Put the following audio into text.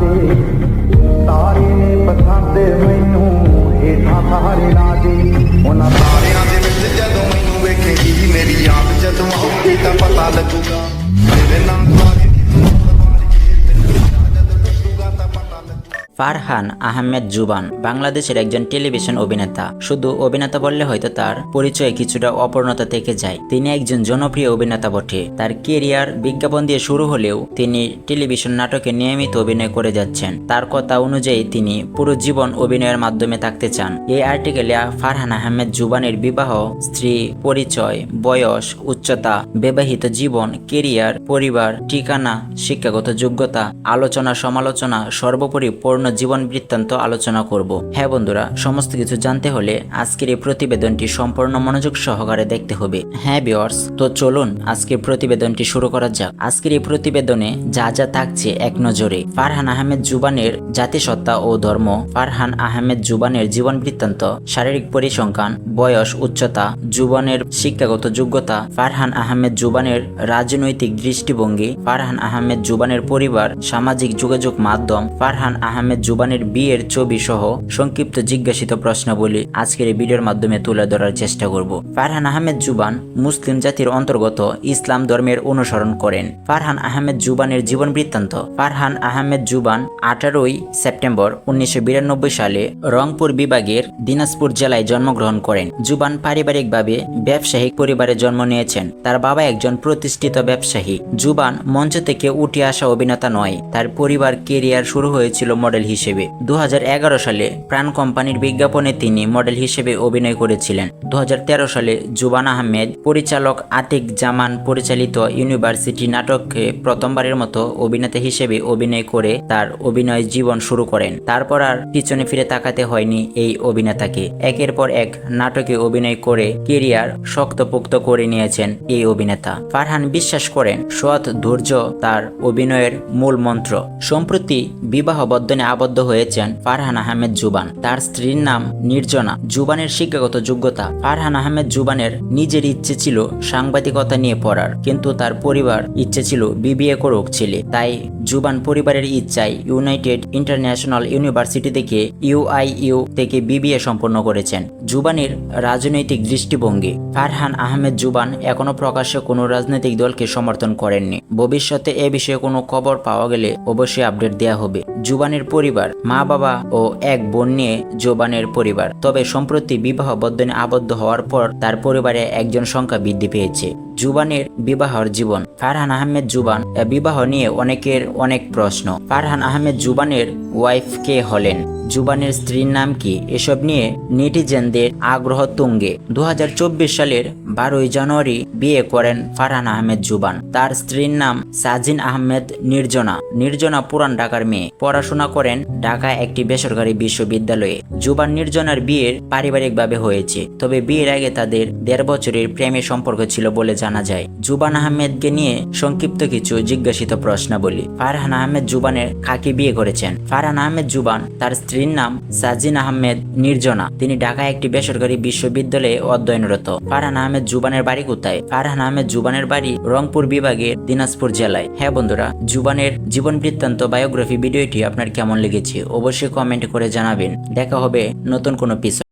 ਦੇ ਤਾਰੇ ਨੇ ਪਸੰਦ ਮੈਨੂੰ, ਹੇਠਾਂ ਸਾਰੇ ਲਾ ਦੇ ਉਹਨਾਂ ਤਾਰਿਆਂ ਦੇ ਵਿੱਚ ਜਦੋਂ ਮੈਨੂੰ ਵੇਖੇਗੀ, ਮੇਰੀ ਯਾਦ ਜਦੋਂ ਆਉਗੀ ਤਾਂ ਪਤਾ ਲੱਗੂਗਾ। ফারহান আহমেদ জুবান বাংলাদেশের একজন টেলিভিশন অভিনেতা। শুধু অভিনেতা বললে হয়তো তার পরিচয়ে কিছুটা অপূর্ণতা থেকে যায়। তিনি একজন জনপ্রিয় অভিনেতা বটে। তার কেরিয়ার বিজ্ঞাপন দিয়ে শুরু হলেও তিনি টেলিভিশন নাটকে নিয়মিত অভিনয় করে যাচ্ছেন। তার কথা অনুযায়ী তিনি পুরো জীবন অভিনয়ের মাধ্যমে থাকতে চান। এই আর্টিকেলে ফারহান আহমেদ জুবানের বিবাহ, স্ত্রী, পরিচয়, বয়স, উচ্চতা, বিবাহিত জীবন কেরিয়ার পরিবার, ঠিকানা, শিক্ষাগত যোগ্যতা আলোচনা সমালোচনা সর্বোপরি পূর্ণ জীবন বৃত্তান্ত আলোচনা করব। হ্যাঁ বন্ধুরা, সমস্ত কিছু জানতে হলে আজকের এই প্রতিবেদনটি সম্পূর্ণ মনোযোগ সহকারে দেখতে হবে। হ্যাঁ বিয়ার্স তো চলুন আজকের প্রতিবেদনটি শুরু করা যাক। আজকের এই প্রতিবেদনে যা যা থাকছে এক নজরে। ফারহান আহমেদ জুবানের জাতিসত্তা ও ধর্ম, ফারহান আহমেদ জুবানের জীবন বৃত্তান্ত, শারীরিক পরিসংখ্যান, বয়স, উচ্চতা, জুবানের শিক্ষাগত যোগ্যতা, ফারহান আহমেদ জুবানের রাজনৈতিক দৃষ্টিভঙ্গি, ফারহান আহমেদ জুবানের পরিবার, সামাজিক যোগাযোগ মাধ্যম, ফারহান আহমেদ জুবানের বিয়ের ছবি সহ সংক্ষিপ্ত জিজ্ঞাসিত প্রশ্নাবলী আজকের এই ভিডিওর মাধ্যমে তুলে ধরার চেষ্টা করব। ফারহান আহমেদ জুবান মুসলিম জাতির অন্তর্গত ইসলাম ধর্মের অনুসরণ করেন। ফারহান আহমেদ জুবানের জীবন বৃত্তান্ত। ফারহান আহমেদ জুবান আঠারোই সেপ্টেম্বর উনিশশো সালে রংপুর বিভাগের দিনাজপুর জেলায় জন্মগ্রহণ করেন। জুবান পারিবারিকভাবে ব্যবসায়িক পরিবারে জন্ম নিয়েছেন। তার বাবা একজন প্রতিষ্ঠিত ব্যবসায়ী। জুবান মঞ্চ থেকে উঠে আসা অভিনেতা নয়। তার পরিবার কেরিয়ার শুরু হয়েছিল মডেল হিসেবে। দু হাজার এগারো সালে প্রাণ কোম্পানির বিজ্ঞাপনে তিনি মডেল হিসেবে অভিনয় করেছিলেন। দু সালে জুবান আহমেদ, পরিচালক আতিক জামান পরিচালিত ইউনিভার্সিটি নাটকে প্রথমবারের মতো অভিনেতা হিসেবে অভিনয় করে তার অভিনয় জীবন শুরু করেন। তারপর আর পিছনে ফিরে তাকাতে হয়নি এই অভিনেতাকে। একের পর এক নাটকে অভিনয় করে কেরিয়ার শক্তপোক্ত করে নিয়েছেন এই অভিনেতা। ফারহান বিশ্বাস করেন, সৎ, ধৈর্য তার অভিনয়ের মূল মন্ত্র। সম্প্রতি বিবাহ বন্ধনে আবদ্ধ হয়েছেন ফারহান আহমেদ জুবান। তার স্ত্রীর নাম নির্জনা। জুবানের শিক্ষাগত যোগ্যতা। ফারহান আহমেদ জুবানের নিজের ইচ্ছে ছিল সাংবাদিকতা নিয়ে পড়ার, কিন্তু তার পরিবার ইচ্ছে ছিল বিবিএ করুক ছেলে। তাই জুবান পরিবারের ইচ্ছায় ইউনাইটেড ইন্টারন্যাশনাল ইউনিভার্সিটি থেকে ইউআইইউ থেকে বিবিএ সম্পন্ন করেছেন। জুবানের রাজনৈতিক দৃষ্টিভঙ্গি। ফারহান আহমেদ জুবান এখনও প্রকাশ্যে কোনো রাজনৈতিক দলকে সমর্থন করেননি। ভবিষ্যতে এ বিষয়ে কোনো খবর পাওয়া গেলে অবশ্যই আপডেট দেওয়া হবে। জুবানের পরিবার, মা বাবা ও এক বোন নিয়ে জোবানের পরিবার। তবে সম্প্রতি বিবাহ বদ্ধনে আবদ্ধ হওয়ার পর তার পরিবারে একজন সংখ্যা বৃদ্ধি পেয়েছে। জুবানের বিবাহর জীবন। ফারহান আহমেদ জুবান বিবাহ নিয়ে অনেকের অনেক প্রশ্ন। ফারহান আহমেদ জুবানের ওয়াইফ কে হলেন? জুবানের স্ত্রীর নাম কি? এসব নিয়ে নেটিজেনদের আগ্রহ তুঙ্গে। দুহাজার চব্বিশ সালের বারোই জানুয়ারি বিয়ে করেন ফারহান আহমেদ জুবান। তার স্ত্রীর নাম সাজিন আহমেদ নির্জনা। নির্জনা পুরান ঢাকার মেয়ে। পড়াশোনা করেন ঢাকা একটি বেসরকারি বিশ্ববিদ্যালয়ে। জুবান নির্জনার বিয়ের পারিবারিকভাবে হয়েছে। তবে বিয়ের আগে তাদের দেড় বছরের প্রেমের সম্পর্ক ছিল বলে জানা যায়। জুবান আহমেদকে নিয়ে সংক্ষিপ্ত কিছু জিজ্ঞাসিত প্রশ্নাবলী। ফারহান আহমেদ জুবানের কাকে বিয়ে করেছেন। ফারহান আহমেদ জুবান তার স্ত্রীর নাম সাজিন আহমেদ নির্জনা। তিনি ঢাকায় একটি বেসরকারি বিশ্ববিদ্যালয়ে অধ্যয়নরত। ফারহান আহমেদ জুবানের বাড়ি কোথায়? ফারহান আহমেদ জুবানের বাড়ি রংপুর বিভাগের দিনাজপুর জেলায়। হ্যাঁ বন্ধুরা, জুবানের জীবন বৃত্তান্ত বায়োগ্রাফি ভিডিওটি আপনার কেমন লেগেছে অবশ্যই কমেন্ট করে জানাবেন। দেখা হবে নতুন কোনো পিস